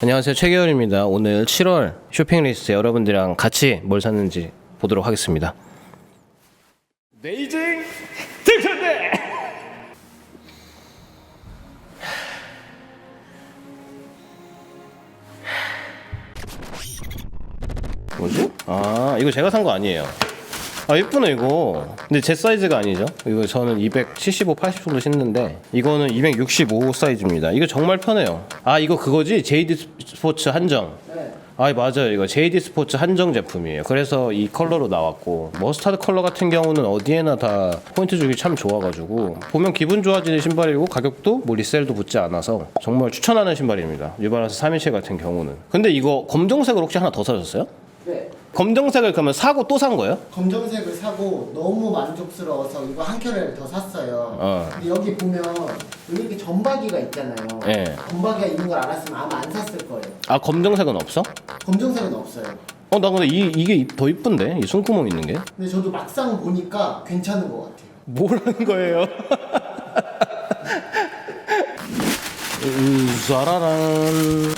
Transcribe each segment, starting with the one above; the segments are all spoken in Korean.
안녕하세요 최계열입니다. 오늘 7월 쇼핑 리스트 여러분들이랑 같이 뭘 샀는지 보도록 하겠습니다. 베이징 특선대 뭐지? 아 이거 제가 산 거 아니에요. 아 예쁘네 이거. 근데 제 사이즈가 아니죠? 이거 저는 275, 80 정도 신는데 이거는 265 사이즈입니다. 이거 정말 편해요. 아 이거 그거지? JD 스포츠 한정. 아 맞아요. 이거 JD 스포츠 한정 제품이에요. 그래서 이 컬러로 나왔고 머스타드 컬러 같은 경우는 어디에나 다 포인트 주기 참 좋아가지고 보면 기분 좋아지는 신발이고 가격도 뭐 리셀도 붙지 않아서 정말 추천하는 신발입니다. 뉴발란스 317 같은 경우는. 근데 이거 검정색으로 혹시 하나 더 사셨어요? 네. 검정색을 그러면 사고 또 산 거예요? 검정색을 사고 너무 만족스러워서 이거 한 켤레를 더 샀어요. 어. 근데 여기 보면 여기 이렇게 점박이가 있잖아요. 예. 점박이가 있는 걸 알았으면 아마 안 샀을 거예요. 아 검정색은 없어? 검정색은 없어요. 어 나 근데 이, 이게 더 이쁜데 이 숨구멍 있는 게 근데 저도 막상 보니까 괜찮은 것 같아요. 뭐라는 거예요? 우사라란.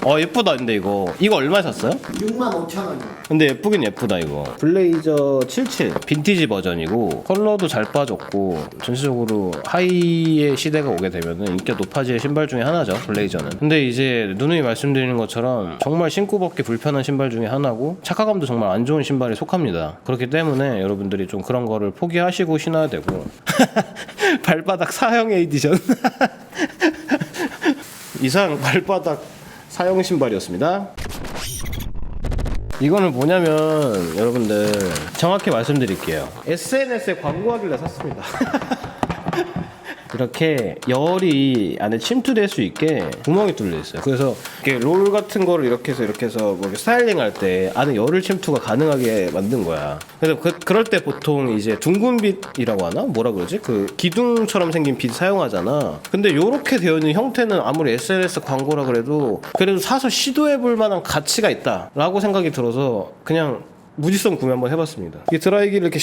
어 예쁘다 근데 이거. 이거 얼마 샀어요? 6만 5천 원이요. 근데 예쁘긴 예쁘다 이거. 블레이저 77 빈티지 버전이고 컬러도 잘 빠졌고 전체적으로 하이의 시대가 오게 되면은 인기가 높아질 신발 중에 하나죠 블레이저는. 근데 이제 누누이 말씀드리는 것처럼 정말 신고 벗기 불편한 신발 중에 하나고 착화감도 정말 안 좋은 신발에 속합니다. 그렇기 때문에 여러분들이 좀 그런 거를 포기하시고 신어야 되고. 발바닥 사형 에디션 이상 발바닥 사형 신발이었습니다 이거는 뭐냐면 여러분들 정확히 말씀드릴게요. SNS에 광고하길래 샀습니다. 이렇게 열이 안에 침투될 수 있게 구멍이 뚫려 있어요. 그래서 이렇게 롤 같은 거를 이렇게 해서 이렇게 해서 뭐 이렇게 스타일링 할 때 안에 열을 침투가 가능하게 만든 거야. 그래서 그, 그럴 때 보통 이제 둥근 빛이라고 하나? 뭐라 그러지? 그 기둥처럼 생긴 빛 사용하잖아. 근데 요렇게 되어 있는 형태는 아무리 SNS 광고라 그래도 그래도 사서 시도해 볼 만한 가치가 있다라고 생각이 들어서 그냥 무지성 구매 한번 해봤습니다. 이게 드라이기를 이렇게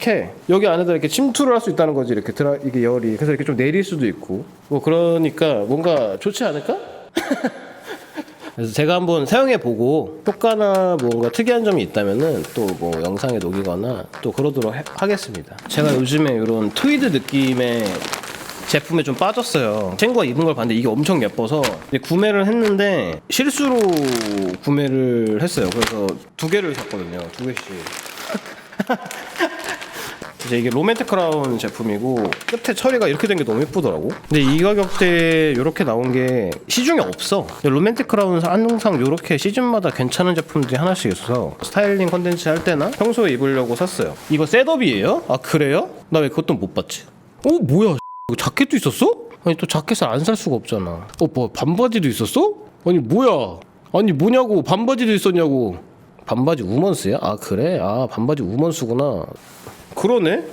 씩 해. 여기 안에다 이렇게 침투를 할 수 있다는 거지. 이렇게 드라 이게 열이 그래서 이렇게 좀 내릴 수도 있고 뭐 그러니까 뭔가 좋지 않을까? 그래서 제가 한번 사용해 보고 효과나 뭔가 특이한 점이 있다면은 또 뭐 영상에 녹이거나 또 그러도록 해- 하겠습니다. 제가 요즘에 이런 트위드 느낌의 제품에 좀 빠졌어요. 친구가 입은 걸 봤는데 이게 엄청 예뻐서 구매를 했는데 실수로 구매를 했어요. 그래서 두 개를 샀거든요. 두 개씩. 이제 이게 로맨틱 크라운 제품이고 끝에 처리가 이렇게 된 게 너무 예쁘더라고. 근데 이 가격대에 이렇게 나온 게 시중에 없어. 로맨틱 크라운은 항상 이렇게 시즌마다 괜찮은 제품들이 하나씩 있어서 스타일링 컨텐츠 할 때나 평소에 입으려고 샀어요. 이거 셋업이에요? 아 그래요? 나 왜 그것도 못 봤지? 어 뭐야? 이거 자켓도 있었어? 아니 또 자켓을 안 살 수가 없잖아. 어 뭐 반바지도 있었어? 아니 뭐야? 아니 뭐냐고 반바지도 있었냐고. 반바지 우먼스야? 아 그래? 아 반바지 우먼스구나. 그러네?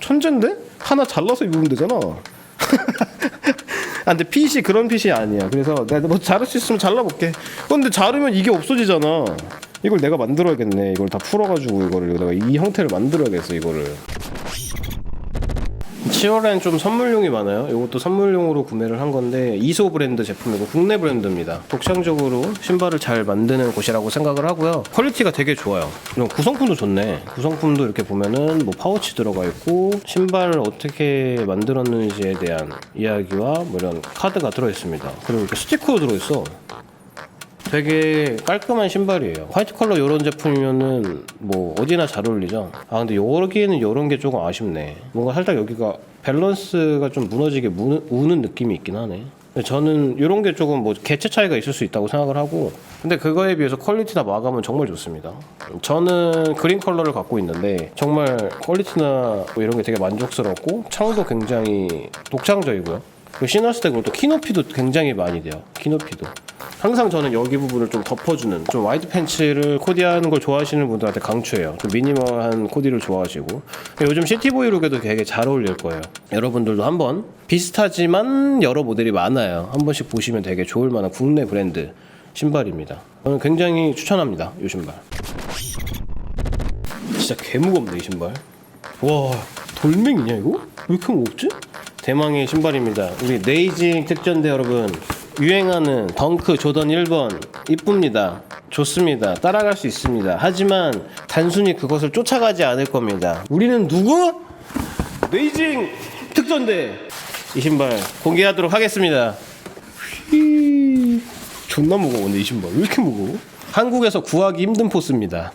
천재인데? 하나 잘라서 입으면 되잖아. 아 근데 핏이 그런 핏이 아니야. 그래서 내가 뭐 자를 수 있으면 잘라볼게. 근데 자르면 이게 없어지잖아. 이걸 내가 만들어야겠네. 이걸 다 풀어가지고 이거를 내가 이 형태를 만들어야겠어 이거를. 7월엔 좀 선물용이 많아요. 이것도 선물용으로 구매를 한 건데 이소 브랜드 제품이고 국내 브랜드입니다. 독창적으로 신발을 잘 만드는 곳이라고 생각을 하고요. 퀄리티가 되게 좋아요. 구성품도 좋네. 구성품도 이렇게 보면은 뭐 파우치 들어가 있고 신발을 어떻게 만들었는지에 대한 이야기와 뭐 이런 카드가 들어 있습니다. 그리고 이렇게 스티커도 들어 있어. 되게 깔끔한 신발이에요. 화이트 컬러 이런 제품이면은 뭐 어디나 잘 어울리죠. 아 근데 여기는 이런 게 조금 아쉽네. 뭔가 살짝 여기가 밸런스가 좀 무너지게 무는, 우는 느낌이 있긴 하네. 저는 이런 게 조금 뭐 개체 차이가 있을 수 있다고 생각을 하고 근데 그거에 비해서 퀄리티나 마감은 정말 좋습니다. 저는 그린 컬러를 갖고 있는데 정말 퀄리티나 뭐 이런 게 되게 만족스럽고 창도 굉장히 독창적이고요. 그리고 신었을 때 그것도 키높이도 굉장히 많이 돼요. 키높이도. 항상 저는 여기 부분을 좀 덮어주는 좀 와이드 팬츠를 코디하는 걸 좋아하시는 분들한테 강추해요. 좀 미니멀한 코디를 좋아하시고 요즘 시티보이 룩에도 되게 잘 어울릴 거예요. 여러분들도 한번 비슷하지만 여러 모델이 많아요. 한 번씩 보시면 되게 좋을 만한 국내 브랜드 신발입니다. 저는 굉장히 추천합니다. 이 신발. 진짜 개 무겁네 이 신발. 와 돌멩이냐 이거? 왜 이렇게 무겁지? 대망의 신발입니다. 우리 네이징 특전대 여러분 유행하는 덩크 조던 1번 이쁩니다. 좋습니다. 따라갈 수 있습니다. 하지만 단순히 그것을 쫓아가지 않을 겁니다. 우리는 누구? 베이징 특전대 이 신발 공개하도록 하겠습니다. 휘. 존나 무거운데 이 신발 왜 이렇게 무거워? 한국에서 구하기 힘든 포스입니다.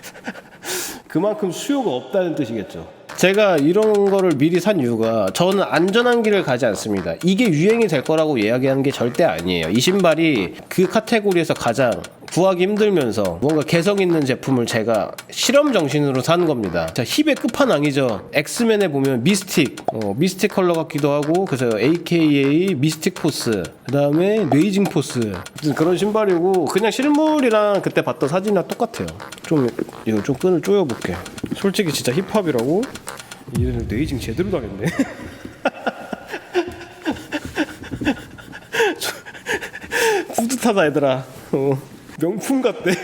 그만큼 수요가 없다는 뜻이겠죠. 제가 이런 거를 미리 산 이유가 저는 안전한 길을 가지 않습니다. 이게 유행이 될 거라고 이야기하는 게 절대 아니에요. 이 신발이 그 카테고리에서 가장 구하기 힘들면서 뭔가 개성 있는 제품을 제가 실험 정신으로 산 겁니다. 자, 힙의 끝판왕이죠. 엑스맨에 보면 미스틱, 어, 미스틱 컬러 같기도 하고 그래서 AKA 미스틱 포스, 그 다음에 레이징 포스 그런 신발이고 그냥 실물이랑 그때 봤던 사진이랑 똑같아요. 좀 이거 좀 끈을 조여볼게. 솔직히 진짜 힙합이라고 이래는 레이징 제대로 당했네. 뿌듯하다 얘들아. 어, 명품 같대.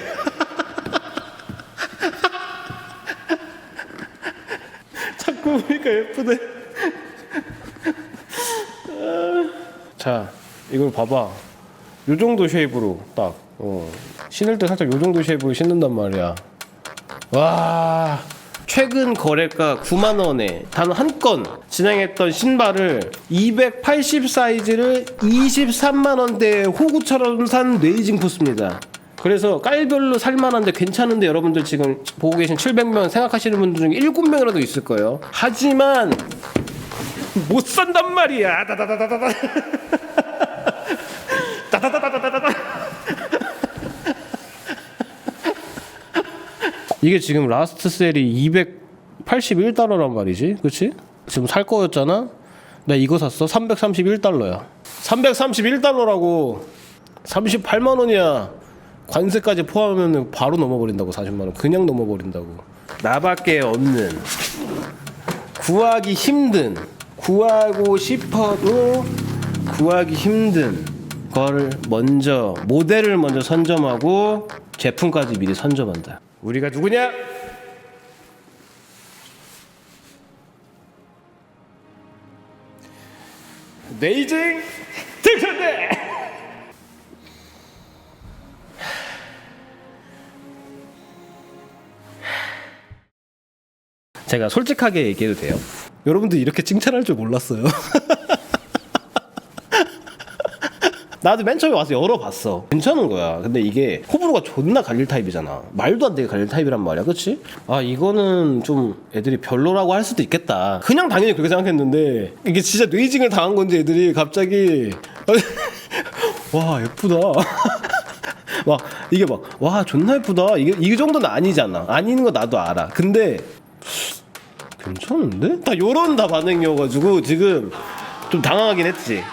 자꾸 보니까 예쁘네. 아. 자, 이걸 봐봐. 요 정도 쉐입으로 딱 어. 신을 때 살짝 요 정도 쉐입으로 신는단 말이야. 와. 최근 거래가 9만 원에 단 한 건 진행했던 신발을 280 사이즈를 23만 원대에 호구처럼 산 레이징 포스입니다. 그래서 깔별로 살만한데 괜찮은데 여러분들 지금 보고 계신 700명 생각하시는 분들 중에 7명이라도 있을 거예요. 하지만 못 산단 말이야. 다다다다다다다. 이게 지금 라스트 셀이 281달러란 말이지, 그렇지? 지금 살 거였잖아. 나 이거 샀어. 331달러야. 331달러라고. 38만 원이야. 관세까지 포함하면 바로 넘어버린다고 40만 원. 그냥 넘어버린다고. 나밖에 없는 구하기 힘든 구하고 싶어도 구하기 힘든 거를 먼저 모델을 먼저 선점하고 제품까지 미리 선점한다. 우리가 누구냐? 네이징 특선대. 제가 솔직하게 얘기해도 돼요. 여러분들 이렇게 칭찬할 줄 몰랐어요. 나도 맨 처음에 와서 열어봤어. 괜찮은 거야. 근데 이게 호불호가 존나 갈릴 타입이잖아. 말도 안 되게 갈릴 타입이란 말이야. 그치? 아, 이거는 좀 애들이 별로라고 할 수도 있겠다. 그냥 당연히 그렇게 생각했는데 이게 진짜 뇌이징을 당한 건지 애들이 갑자기 와, 예쁘다. 막 이게 막 와, 존나 예쁘다. 이게 이 정도는 아니잖아. 아닌 거 나도 알아. 근데 괜찮은데? 다 요런 다 반응이어가지고 지금 좀 당황하긴 했지.